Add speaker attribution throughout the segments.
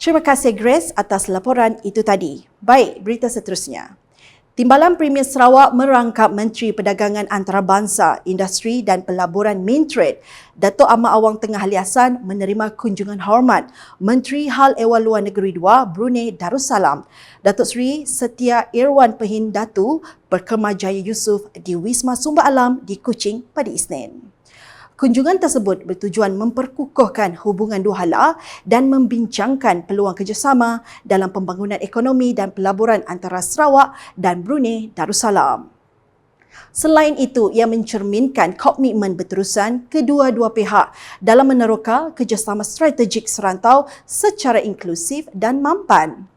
Speaker 1: Terima kasih Grace atas laporan itu tadi. Baik, berita seterusnya. Timbalan Premier Sarawak merangkap Menteri Perdagangan Antarabangsa, Industri dan Pelaburan Mintrade, Datuk Ahmad Awang Tengah Liasan menerima kunjungan hormat Menteri Hal Ehwal Luar Negeri II Brunei Darussalam, Datuk Seri Setia Irwan Pehin Datu Perkemajaya Yusof di Wisma Sumber Alam di Kuching pada Isnin. Kunjungan tersebut bertujuan memperkukuhkan hubungan dua hala dan membincangkan peluang kerjasama dalam pembangunan ekonomi dan pelaburan antara Sarawak dan Brunei Darussalam. Selain itu, ia mencerminkan komitmen berterusan kedua-dua pihak dalam meneroka kerjasama strategik serantau secara inklusif dan mampan.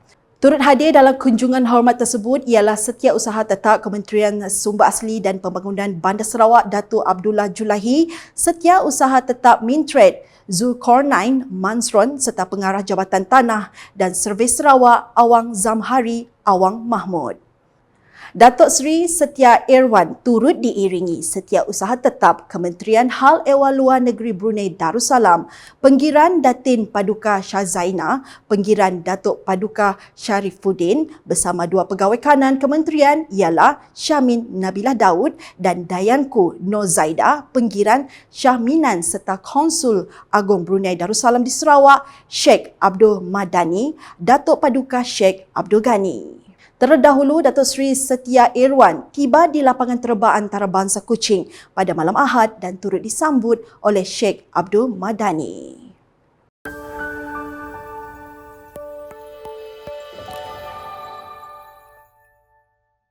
Speaker 1: Turut hadir dalam kunjungan hormat tersebut ialah Setiausaha Tetap Kementerian Sumber Asli dan Pembangunan Bandar Sarawak Datuk Abdullah Julahi, Setiausaha Tetap Mintrade Zulkarnain Mansron serta Pengarah Jabatan Tanah dan Servis Sarawak Awang Zamhari Awang Mahmud. Datuk Seri Setia Irwan turut diiringi Setiausaha Tetap Kementerian Hal Ehwal Luar Negeri Brunei Darussalam, Penggiran Datin Paduka Syazaina, Penggiran Datuk Paduka Syarifuddin bersama dua pegawai kanan kementerian ialah Syamin Nabilah Daud dan Dayanku Nur Zaida, Penggiran Syahminan serta Konsul Agong Brunei Darussalam di Sarawak, Sheikh Abdul Madani, Datuk Paduka Sheikh Abdul Ghani. Terdahulu, Datuk Seri Setia Irwan tiba di lapangan terbang antarabangsa Kuching pada malam Ahad dan turut disambut oleh Sheikh Abdul Madani.